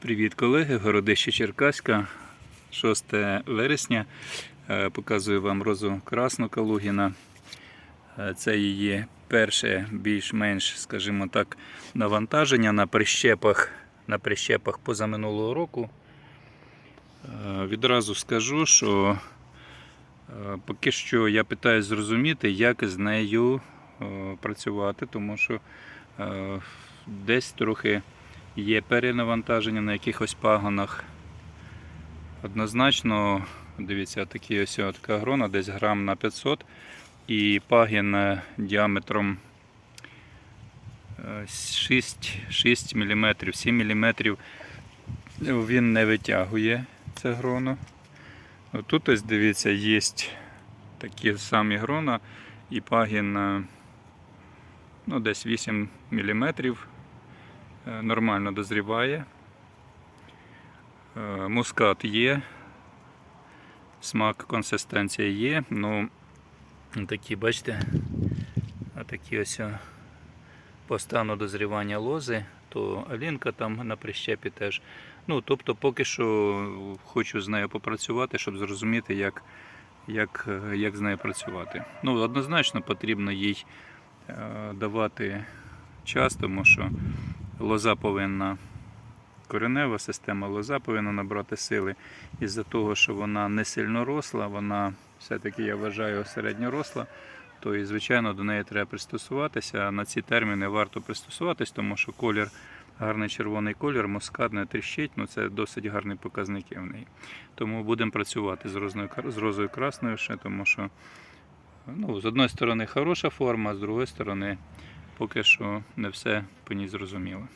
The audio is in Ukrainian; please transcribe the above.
Привіт, колеги! Городище Черкаська, 6 вересня. Е, Показую вам розу красну Калугіна. Е, Це її перше більш-менш, скажімо так, навантаження на прищепах, на прищепах позаминулого року. Е, Відразу скажу, що поки що я питаюсь зрозуміти, як з нею працювати, тому що десь трохи є перенавантаження на якихось пагонах. Однозначно, дивіться, такі ось така грона, десь грам на 500 і пагін е, діаметром е, 6, 6 мм, 7 мм він не витягує це гроно. Тут ось дивіться, є такі самі грона і пагін е, ну, десь 8 мм нормально дозріває. Е, Мускат є, смак, консистенція є. Ну, такі, бачите, такі ось о, по стану дозрівання лози, то алінка там на прищепі теж. Ну, тобто поки що хочу з нею попрацювати, щоб зрозуміти, як, як, е, як з нею працювати. Ну, однозначно потрібно їй е, давати час, тому що лоза повинна, коренева система лоза повинна набрати сили. Із-за того, що вона не сильно росла, вона все-таки, я вважаю, середньоросла, то і, звичайно, до неї треба пристосуватися. На ці терміни варто пристосуватись, тому що колір, гарний червоний колір, мускат не тріщить, ну це досить гарні показники в неї. Тому будемо працювати з розою, з розою красною ще, тому що ну, з одної сторони хороша форма, з другої сторони поки що не все по ній зрозуміло.